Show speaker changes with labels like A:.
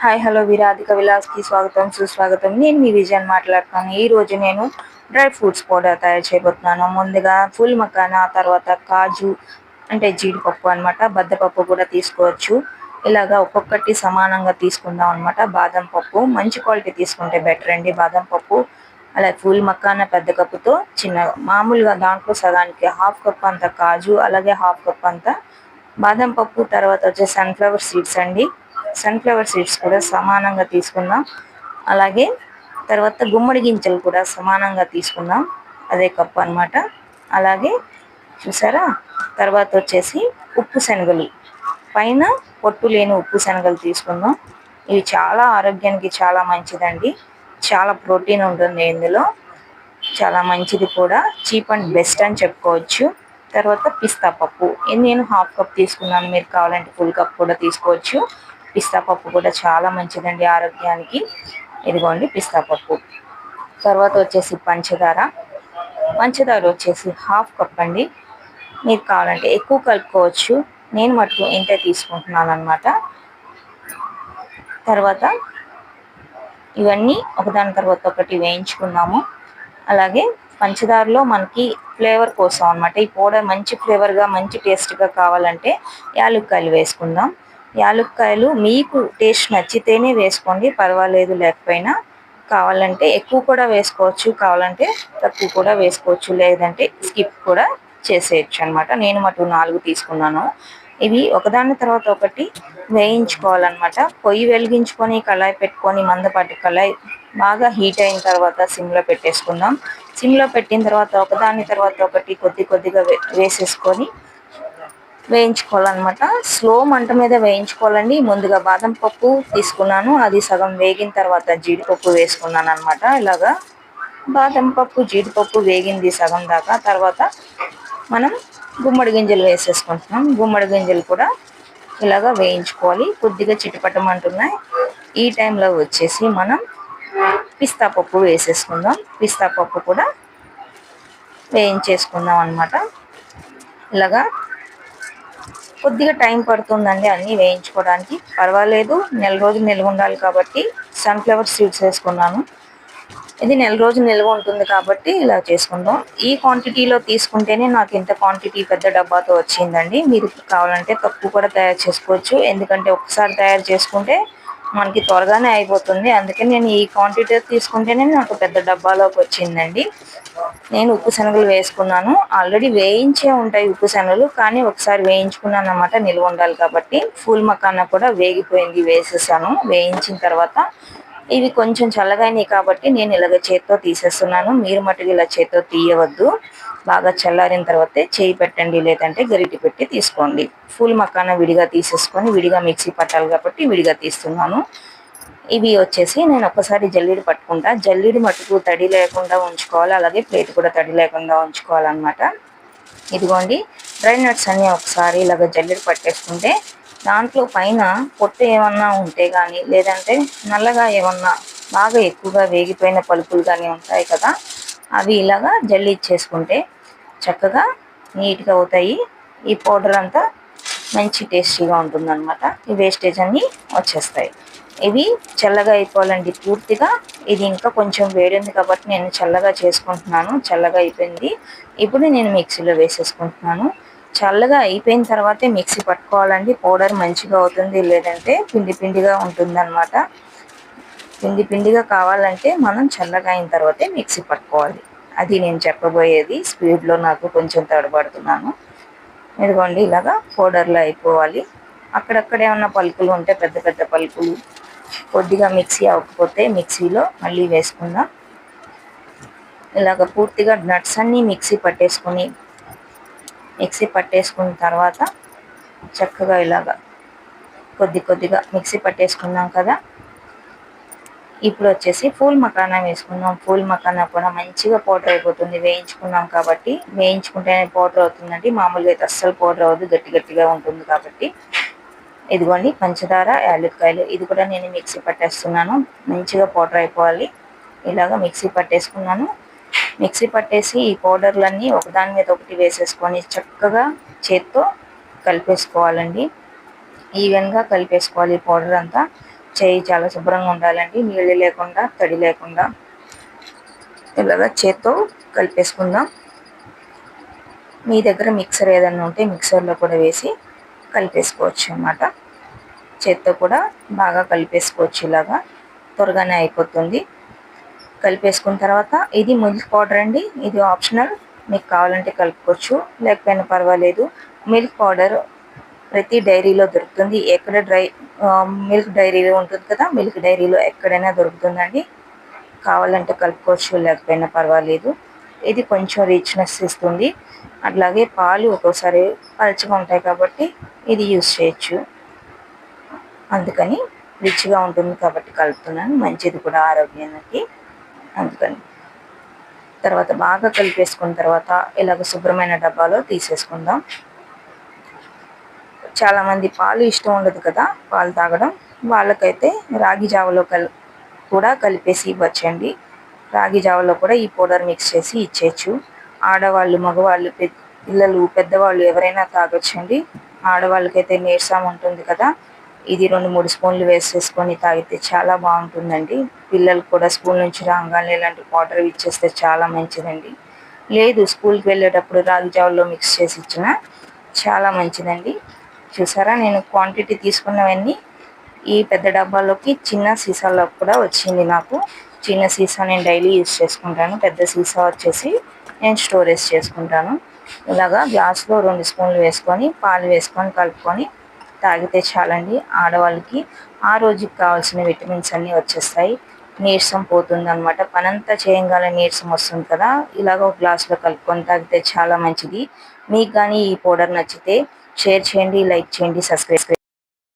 A: Hi hello విరాధిక విలాస్కి స్వాగతం సుస్వాగతం. నేను మీ విజయన్ మాట్లాడుతున్నాను. ఈరోజు నేను డ్రై ఫ్రూట్స్ పౌడర్ తయారు చేయబోతున్నాను. ముందుగా ఫుల్ మకానా తర్వాత కాజు అంటే జీడిపప్పు అనమాట బద్దపప్పు కూడా తీసుకోవచ్చు. ఇలాగా ఒక్కొక్కటి సమానంగా తీసుకుందాం అనమాట బాదం పప్పు మంచి క్వాలిటీ తీసుకుంటే బెటర్ అండి. బాదం పప్పు అలాగే ఫుల్ మక్కాన పెద్ద కప్పుతో చిన్న మామూలుగా దాంట్లో సగానికి హాఫ్ కప్ అంత కాజు అలాగే హాఫ్ కప్ అంత బాదం పప్పు తర్వాత వచ్చే సన్ఫ్లవర్ సీడ్స్ అండి. సన్ఫ్లవర్ సీడ్స్ కూడా సమానంగా తీసుకుందాం. అలాగే తర్వాత గుమ్మడి గింజలు కూడా సమానంగా తీసుకుందాం. అదే కప్పు అనమాట అలాగే చూసారా? తర్వాత వచ్చేసి ఉప్పు శనగలు. పైన పొట్టు లేని ఉప్పు శనగలు తీసుకుందాం. ఇవి చాలా ఆరోగ్యానికి చాలా మంచిదండి. చాలా ప్రోటీన్ ఉంటుంది ఇందులో. చాలా మంచిది కూడా. చీప్ అండ్ బెస్ట్ అని చెప్పుకోవచ్చు. తర్వాత పిస్తా పప్పు. నేను హాఫ్ కప్ తీసుకున్నాను. మీరు కావాలంటే ఫుల్ కప్ కూడా తీసుకోవచ్చు. పిస్తా పప్పు కూడా చాలా మంచిదండి ఆరోగ్యానికి. ఇదిగోండి పిస్తా పప్పు. తర్వాత వచ్చేసి పంచదార. పంచదార వచ్చేసి హాఫ్ కప్ అండి. మీరు కావాలంటే ఎక్కువ కలుపుకోవచ్చు. నేను మటుకు ఇంత తీసుకుంటున్నాను అనమాట తర్వాత ఇవన్నీ ఒకదాని తర్వాత ఒకటి వేయించుకున్నాము. అలాగే పంచదారలో మనకి ఫ్లేవర్ కోసం అనమాట ఈ పౌడర్ మంచి ఫ్లేవర్గా మంచి టేస్ట్గా కావాలంటే యాలుక్కాయలు వేసుకుందాం. యాలుక్కాయలు మీకు టేస్ట్ నచ్చితేనే వేసుకోండి పర్వాలేదు లేకపోయినా. కావాలంటే ఎక్కువ కూడా వేసుకోవచ్చు కావాలంటే తక్కువ కూడా వేసుకోవచ్చు లేదంటే స్కిప్ కూడా చేసేయచ్చు అనమాట నేను మటు నాలుగు తీసుకున్నాను. ఇవి ఒకదాని తర్వాత ఒకటి వేయించుకోవాలన్నమాట. పొయ్యి వెలిగించుకొని కళాయి పెట్టుకొని మందపాటి కళాయి బాగా హీట్ అయిన తర్వాత సిమ్లో పెట్టేసుకుందాం. సిమ్లో పెట్టిన తర్వాత ఒకదాని తర్వాత ఒకటి కొద్ది కొద్దిగా వేసేసుకొని వేయించుకోవాలన్నమాట. స్లో మంట మీద వేయించుకోవాలండి. ముందుగా బాదం పప్పు తీసుకున్నాను. అది సగం వేగిన తర్వాత జీడిపప్పు వేసుకున్నాను అనమాట ఇలాగా బాదం పప్పు జీడిపప్పు వేగింది సగం దాకా. తర్వాత మనం గుమ్మడి గింజలు వేసేసుకుంటున్నాం. గుమ్మడి గింజలు కూడా ఇలాగా వేయించుకోవాలి. కొద్దిగా చిటపటమంటున్నాయి ఈ టైంలో వచ్చేసి మనం పిస్తా పప్పు వేసేసుకుందాం. పిస్తా పప్పు కూడా వేయించేసుకుందాం అనమాట ఇలాగా కొద్దిగా టైం పడుతుందండి అన్నీ వేయించుకోవడానికి. పర్వాలేదు నెల రోజులు నిల్వ ఉండాలి కాబట్టి సన్ఫ్లవర్ సీడ్స్ వేసుకున్నాను. ఇది నెల రోజులు నిల్వ ఉంటుంది కాబట్టి ఇలా చేసుకుందాం. ఈ క్వాంటిటీలో తీసుకుంటేనే నాకు ఇంత క్వాంటిటీ పెద్ద డబ్బాతో వచ్చిందండి. మీరు కావాలంటే తక్కువ కూడా తయారు చేసుకోవచ్చు. ఎందుకంటే ఒకసారి తయారు చేసుకుంటే మనకి త్వరగానే అయిపోతుంది. అందుకే నేను ఈ క్వాంటిటీ తీసుకుంటేనే నాకు పెద్ద డబ్బాలోకి వచ్చిందండి. నేను ఉప్పు శనగలు వేసుకున్నాను. ఆల్రెడీ వేయించే ఉంటాయి ఉప్పు శనగలు కానీ ఒకసారి వేయించుకున్నాను అనమాట నిల్వ ఉండాలి కాబట్టి. ఫుల్ మకాన కూడా వేగిపోయింది వేసేసాను. వేయించిన తర్వాత ఇవి కొంచెం చల్లగాయినాయి కాబట్టి నేను ఇలాగ చేత్తో తీసేస్తున్నాను. మీరు మటుకు ఇలా చేత్తో తీయవద్దు. బాగా చల్లారిన తర్వాతే చేయి పెట్టండి లేదంటే గరిటి పెట్టి తీసుకోండి. ఫుల్ మకాన విడిగా తీసేసుకొని విడిగా మిక్సీ పట్టాలి కాబట్టి విడిగా తీస్తున్నాను. ఇవి వచ్చేసి నేను ఒకసారి జల్లిడి పట్టుకుంటా. జల్లిడి మటుకు తడి లేకుండా ఉంచుకోవాలి అలాగే ప్లేట్ కూడా తడి లేకుండా ఉంచుకోవాలన్నమాట. ఇదిగోండి డ్రై నట్స్ అన్నీ ఒకసారి ఇలాగ జల్లిడి పట్టేసుకుంటే దాంట్లో పైన పొట్టు ఏమన్నా ఉంటే కానీ లేదంటే నల్లగా ఏమన్నా బాగా ఎక్కువగా వేగిపోయిన పలుపులు కానీ ఉంటాయి కదా అవి ఇలాగా జల్లి ఇచ్చేసుకుంటే చక్కగా నీట్గా అవుతాయి. ఈ పౌడర్ అంతా మంచి టేస్టీగా ఉంటుందన్నమాట. ఈ వేస్టేజ్ అన్నీ వచ్చేస్తాయి. ఇవి చల్లగా అయిపోవాలండి పూర్తిగా. ఇది ఇంకా కొంచెం వేడింది కాబట్టి నేను చల్లగా చేసుకుంటున్నాను. చల్లగా అయిపోయింది. ఇప్పుడు నేను మిక్సీలో వేసేసుకుంటున్నాను. చల్లగా అయిపోయిన తర్వాతే మిక్సీ పట్టుకోవాలండి. పౌడర్ మంచిగా అవుతుంది. లేదంటే పిండి పిండిగా ఉంటుంది పిండి పిండిగా కావాలంటే మనం చల్లగా అయిన తర్వాతే మిక్సీ పట్టుకోవాలి. అది నేను చెప్పబోయేది. స్పీడ్లో నాకు కొంచెం తడబడుతున్నాను. ఇదిగోండి ఇలాగా పౌడర్లో అయిపోవాలి. అక్కడక్కడ ఏమన్నా పలుకులు ఉంటే పెద్ద పెద్ద పలుకులు కొద్దిగా మిక్సీ అవ్వకపోతే మిక్సీలో మళ్ళీ వేసుకుందాం. ఇలాగ పూర్తిగా నట్స్ అన్నీ మిక్సీ పట్టేసుకొని మిక్సీ పట్టేసుకున్న తర్వాత చక్కగా ఇలాగా కొద్ది కొద్దిగా మిక్సీ పట్టేసుకున్నాం కదా. ఇప్పుడు వచ్చేసి ఫూల్ మకానా వేసుకుందాం ఫూల్ మకానా కూడా మంచిగా పౌడర్ అయిపోతుంది. వేయించుకున్నాం కాబట్టి వేయించుకుంటేనే పౌడర్ అవుతుందండి. మామూలుగా అయితే అస్సలు పౌడర్ అవ్వదు. గట్టి గట్టిగా ఉంటుంది కాబట్టి. ఇదిగోండి పంచదార యాలక్కాయలు. ఇది కూడా నేను మిక్సీ పట్టేస్తున్నాను. మంచిగా పౌడర్ అయిపోవాలి. ఇలాగ మిక్సీ పట్టేసుకున్నాను. మిక్సీ పట్టేసి ఈ పౌడర్లన్నీ ఒకదాని మీద ఒకటి వేసేసుకొని చక్కగా చేత్తో కలిపేసుకోవాలండి. ఈవెన్గా కలిపేసుకోవాలి ఈ పౌడర్ అంతా. చేయి చాలా శుభ్రంగా ఉండాలండి. నీళ్ళు లేకుండా తడి లేకుండా. ఇలాగా చేత్తో కలిపేసుకుందాం. మీ దగ్గర మిక్సర్ ఏదైనా ఉంటే మిక్సర్లో కూడా వేసి కలిపేసుకోవచ్చు అన్నమాట. చేత్తో కూడా బాగా కలిపేసుకోవచ్చు ఇలాగా. త్వరగానే అయిపోతుంది. కలిపేసుకున్న తర్వాత ఇది మిల్క్ పౌడర్ అండి. ఇది ఆప్షనల్. మీకు కావాలంటే కలుపుకోవచ్చు. లేకపోయినా పర్వాలేదు. మిల్క్ పౌడర్ ప్రతి డైరీలో దొరుకుతుంది. ఎక్కడ డ్రై మిల్క్ డైరీలో ఉంటుంది కదా మిల్క్ డైరీలో ఎక్కడైనా దొరుకుతుందండి. కావాలంటే కలుపుకోవచ్చు లేకపోయినా పర్వాలేదు. ఇది కొంచెం రిచ్నెస్ ఇస్తుంది. అట్లాగే పాలు ఒక్కోసారి పలచగా ఉంటాయి కాబట్టి ఇది యూస్ చేయొచ్చు. అందుకని రిచ్గా ఉంటుంది కాబట్టి కలుపుతున్నాను. మంచిది కూడా ఆరోగ్యానికి. అందుకని. తర్వాత బాగా కలిపేసుకున్న తర్వాత ఇలాగ శుభ్రమైన డబ్బాలో తీసేసుకుందాం. చాలామంది పాలు ఇష్టం ఉండదు కదా పాలు తాగడం. వాళ్ళకైతే రాగి జావలో కల్ కూడా కలిపేసి ఇవ్వచ్చండి. రాగి జావలో కూడా ఈ పౌడర్ మిక్స్ చేసి ఇచ్చేయచ్చు. ఆడవాళ్ళు మగవాళ్ళు పిల్లలు పెద్దవాళ్ళు ఎవరైనా తాగొచ్చండి. ఆడవాళ్ళకైతే నీరసం ఉంటుంది కదా ఇది రెండు మూడు స్పూన్లు వేసేసుకొని తాగితే చాలా బాగుంటుందండి. పిల్లలు కూడా స్కూల్ నుంచి రాగానే ఇలాంటి వాటర్ ఇచ్చేస్తే చాలా మంచిదండి. లేదు స్కూల్కి వెళ్ళేటప్పుడు రాగి జావల్లో మిక్స్ చేసి ఇచ్చిన చాలా మంచిదండి. చూసారా? నేను క్వాంటిటీ తీసుకున్నవన్నీ ఈ పెద్ద డబ్బాలోకి చిన్న సీసాలో కూడా వచ్చింది నాకు. చిన్న సీసా నేను డైలీ యూజ్ చేసుకుంటాను. పెద్ద సీసా వచ్చేసి నేను స్టోరేజ్ చేసుకుంటాను. ఇలాగా గ్లాస్లో రెండు స్పూన్లు వేసుకొని పాలు వేసుకొని కలుపుకొని తాగితే చాలండి ఆడవాళ్ళకి. ఆ రోజుకి కావాల్సిన విటమిన్స్ అన్నీ వచ్చేస్తాయి. నీరసం పోతుంది అనమాట పనంతా చేయగానే నీరసం వస్తుంది కదా. ఇలాగ ఒక గ్లాస్లో కలుపుకొని తాగితే చాలా మంచిది. మీకు కానీ ఈ పౌడర్ నచ్చితే షేర్ చేయండి లైక్ చేయండి సబ్స్క్రైబ్